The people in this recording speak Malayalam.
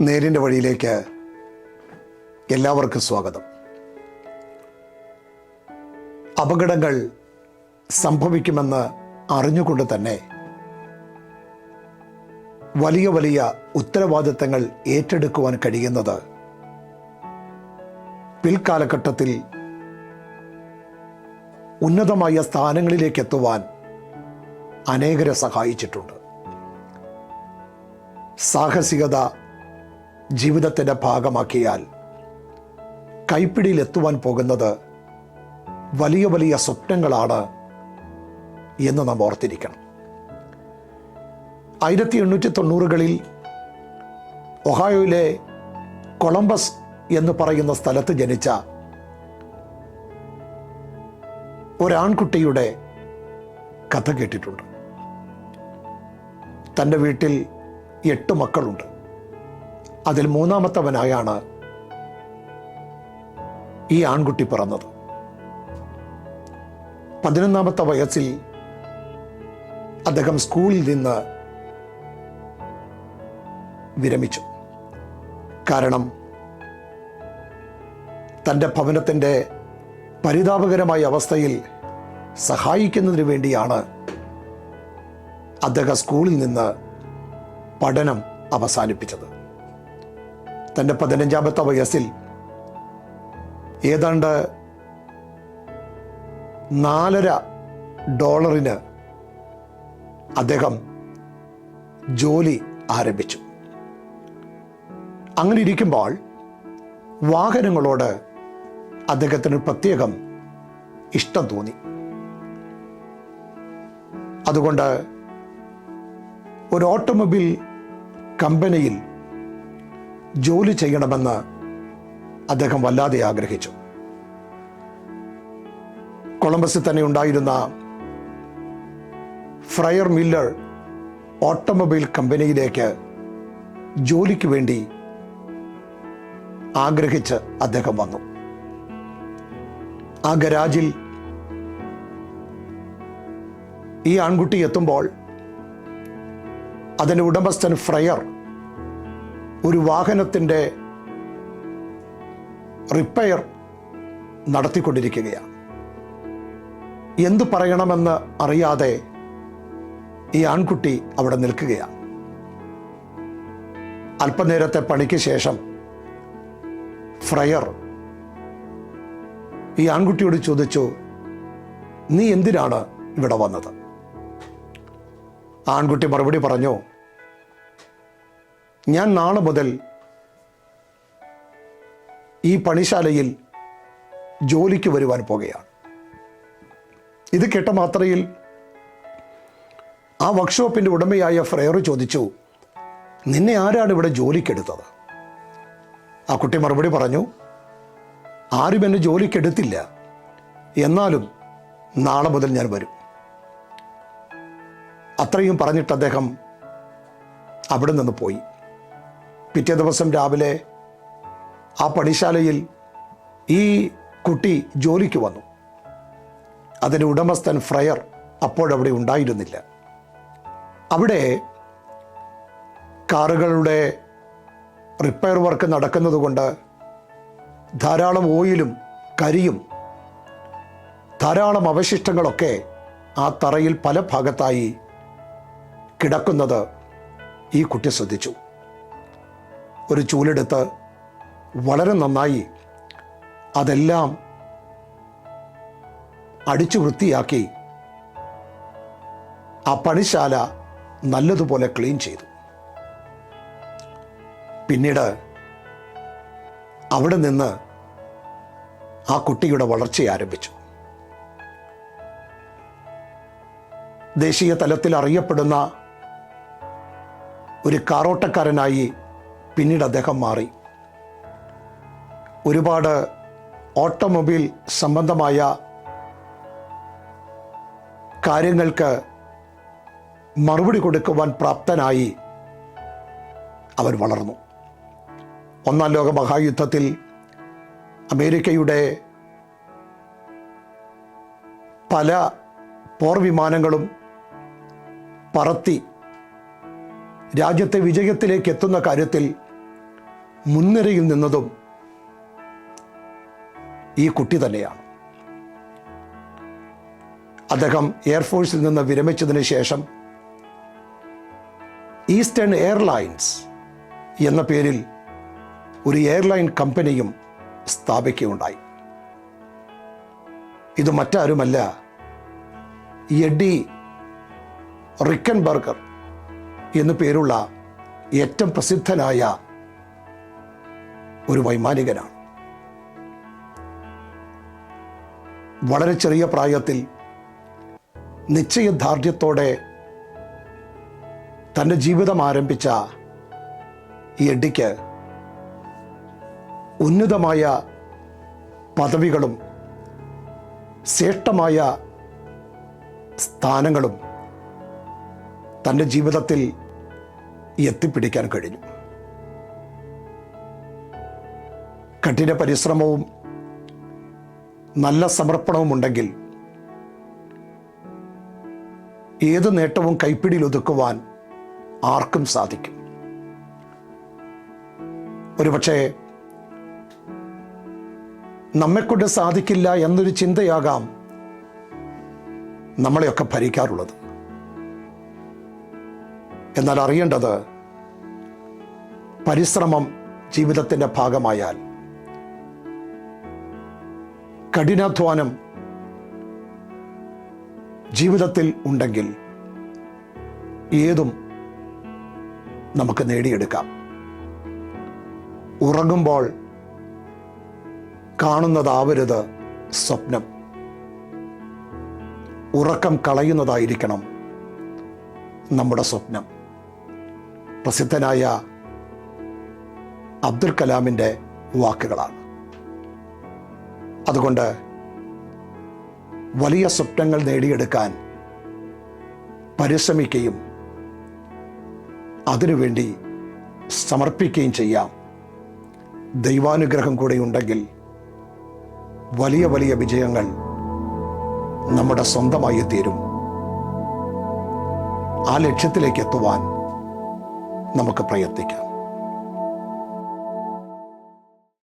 നേരിന്റെ വഴിയിലേക്ക് എല്ലാവർക്കും സ്വാഗതം. അപകടങ്ങൾ സംഭവിക്കുമെന്ന് അറിഞ്ഞുകൊണ്ട് തന്നെ വലിയ വലിയ ഉത്തരവാദിത്തങ്ങൾ ഏറ്റെടുക്കുവാൻ കഴിയുന്നത് പിൽക്കാലഘട്ടത്തിൽ ഉന്നതമായ സ്ഥാനങ്ങളിലേക്ക് എത്തുവാൻ അനേകരെ സഹായിച്ചിട്ടുണ്ട്. സാഹസികത ജീവിതത്തിന്റെ ഭാഗമാക്കിയാൽ കൈപ്പിടിയിലെത്തുവാൻ പോകുന്നത് വലിയ വലിയ സ്വപ്നങ്ങളാണ് എന്ന് നാം ഓർത്തിരിക്കണം. ആയിരത്തി എണ്ണൂറ്റി തൊണ്ണൂറുകളിൽ ഒഹായോയിലെ കൊളംബസ് എന്ന് പറയുന്ന സ്ഥലത്ത് ജനിച്ച ഒരാൺകുട്ടിയുടെ കഥ കേട്ടിട്ടുണ്ട്. തന്റെ വീട്ടിൽ എട്ട് മക്കളുണ്ട്. അതിൽ മൂന്നാമത്തവനായാണ് ഈ ആൺകുട്ടി പിറന്നത്. പതിനൊന്നാമത്തെ വയസ്സിൽ അദ്ദേഹം സ്കൂളിൽ നിന്ന് വിരമിച്ചു. കാരണം തന്റെ ഭവനത്തിന്റെ പരിതാപകരമായ അവസ്ഥയിൽ സഹായിക്കുന്നതിന് വേണ്ടിയാണ് അദ്ദേഹം സ്കൂളിൽ നിന്ന് പഠനം അവസാനിപ്പിച്ചത്. തന്റെ പതിനഞ്ചാമത്തെ വയസ്സിൽ ഏതാണ്ട് നാലര ഡോളറിന് അദ്ദേഹം ജോലി ആരംഭിച്ചു. അങ്ങനെ ഇരിക്കുമ്പോൾ വാഹനങ്ങളോട് അദ്ദേഹത്തിന് പ്രത്യേകം ഇഷ്ടം തോന്നി. അതുകൊണ്ട് ഒരു ഓട്ടോമൊബൈൽ കമ്പനിയിൽ ജോലി ചെയ്യണമെന്ന് അദ്ദേഹം വല്ലാതെ ആഗ്രഹിച്ചു. കൊളംബസിൽ തന്നെ ഉണ്ടായിരുന്ന ഫ്രയർ മില്ലർ ഓട്ടോമൊബൈൽ കമ്പനിയിലേക്ക് ജോലിക്ക് വേണ്ടി ആഗ്രഹിച്ച് അദ്ദേഹം വന്നു. ആ ഗരാജിൽ ഈ ആൺകുട്ടി എത്തുമ്പോൾ അതിന്റെ ഉടമസ്ഥൻ ഫ്രയർ ഒരു വാഹനത്തിന്റെ റിപ്പയർ നടത്തിക്കൊണ്ടിരിക്കുകയാണ്. എന്തു പറയണമെന്ന് അറിയാതെ ഈ ആൺകുട്ടി അവിടെ നിൽക്കുകയാണ്. അല്പനേരത്തെ പണിക്ക് ശേഷം ഫ്രയർ ഈ ആൺകുട്ടിയോട് ചോദിച്ചു നീ എന്തിനാണ് ഇവിടെ വന്നത്? ആൺകുട്ടി മറുപടി പറഞ്ഞു ഞാൻ നാളെ മുതൽ ഈ പണിശാലയിൽ ജോലിക്ക് വരുവാൻ പോകുകയാണ് ഇത് കേട്ട മാത്രയിൽ ആ വർക്ക്ഷോപ്പിന്റെ ഉടമയായ ഫ്രയർ ചോദിച്ചു നിന്നെ ആരാണ് ഇവിടെ ജോലിക്കെടുത്തത്? ആ കുട്ടി മറുപടി പറഞ്ഞു ആരും എന്നെ ജോലിക്കെടുത്തില്ല. എന്നാലും നാളെ മുതൽ ഞാൻ വരും. അത്രയും പറഞ്ഞിട്ട് അദ്ദേഹം അവിടെ നിന്ന് പോയി. പിറ്റേ ദിവസം രാവിലെ ആ പണിശാലയിൽ ഈ കുട്ടി ജോലിക്ക് വന്നു. അതിന്റെ ഉടമസ്ഥൻ ഫ്രയർ അപ്പോഴവിടെ ഉണ്ടായിരുന്നില്ല. അവിടെ കാറുകളുടെ റിപ്പയർ വർക്ക് നടക്കുന്നതുകൊണ്ട് ധാരാളം ഓയിലും കരിയും ധാരാളം അവശിഷ്ടങ്ങളൊക്കെ ആ തറയിൽ പല ഭാഗത്തായി കിടക്കുന്നത് ഈ കുട്ടി ശ്രദ്ധിച്ചു. ഒരു ചൂലെടുത്ത് വളരെ നന്നായി അതെല്ലാം അടിച്ചു വൃത്തിയാക്കി ആ പണിശാല നല്ലതുപോലെ ക്ലീൻ ചെയ്തു. പിന്നീട് അവിടെ നിന്ന് ആ കുട്ടിയുടെ വളർച്ച ആരംഭിച്ചു. ദേശീയ തലത്തിൽ അറിയപ്പെടുന്ന ഒരു കാറോട്ടക്കാരനായി പിന്നീട് അദ്ദേഹം മാറി. ഒരുപാട് ഓട്ടോമൊബൈൽ സംബന്ധമായ കാര്യങ്ങൾക്ക് മറുപടി കൊടുക്കുവാൻ പ്രാപ്തനായി അവൻ വളർന്നു. ഒന്നാം ലോക മഹായുദ്ധത്തിൽ അമേരിക്കയുടെ പല പോർ വിമാനങ്ങളും പറത്തി രാജ്യത്തെ വിജയത്തിലേക്ക് എത്തുന്ന കാര്യത്തിൽ മുൻനിരയിൽ നിന്നതും ഈ കുട്ടി തന്നെയാണ്. അദ്ദേഹം എയർഫോഴ്സിൽ നിന്ന് വിരമിച്ചതിന് ശേഷം ഈസ്റ്റേൺ എയർലൈൻസ് എന്ന പേരിൽ ഒരു എയർലൈൻ കമ്പനിയും സ്ഥാപിക്കുകയുണ്ടായി. ഇത് മറ്റാരുമല്ല എഡി റിക്കൻബർഗർ എന്നു പേരുള്ള ഏറ്റവും പ്രസിദ്ധനായ ഒരു വൈമാനികനാണ്. വളരെ ചെറിയ പ്രായത്തിൽ നിശ്ചയദാർഢ്യത്തോടെ തന്റെ ജീവിതം ആരംഭിച്ച ഈ എഡിക്ക് ഉന്നതമായ പദവികളും ശ്രേഷ്ഠമായ സ്ഥാനങ്ങളും തന്റെ ജീവിതത്തിൽ എത്തിപ്പിടിക്കാൻ കഴിഞ്ഞു. കഠിന പരിശ്രമവും നല്ല സമർപ്പണവും ഉണ്ടെങ്കിൽ ഏത് നേട്ടവും കൈപ്പിടിയിൽ ഒതുക്കുവാൻ ആർക്കും സാധിക്കും. ഒരുപക്ഷെ നമ്മെക്കൊണ്ട് സാധിക്കില്ല എന്നൊരു ചിന്തയാകാം നമ്മളെയൊക്കെ ഭരിക്കാറുള്ളത്. എന്നാൽ അറിയേണ്ടത് പരിശ്രമം ജീവിതത്തിന്റെ ഭാഗമായാൽ കഠിനാധ്വാനം ജീവിതത്തിൽ ഉണ്ടെങ്കിൽ ഏതും നമുക്ക് നേടിയെടുക്കാം. ഉറങ്ങുമ്പോൾ കാണുന്നതാവരുത് സ്വപ്നം. ഉറക്കം കളയുന്നതായിരിക്കണം നമ്മുടെ സ്വപ്നം. പ്രസിദ്ധനായ അബ്ദുൽ കലാമിന്റെ വാക്കുകളാണ്. അതുകൊണ്ട് വലിയ സ്വപ്നങ്ങൾ നേടിയെടുക്കാൻ പരിശ്രമിക്കുകയും അതിനുവേണ്ടി സമർപ്പിക്കുകയും ചെയ്യാം. ദൈവാനുഗ്രഹം കൂടെ ഉണ്ടെങ്കിൽ വലിയ വലിയ വിജയങ്ങൾ നമ്മുടെ സ്വന്തമായി തീരും. ആ ലക്ഷ്യത്തിലേക്ക് എത്തുവാൻ നമുക്ക് പ്രയത്നിക്കാം.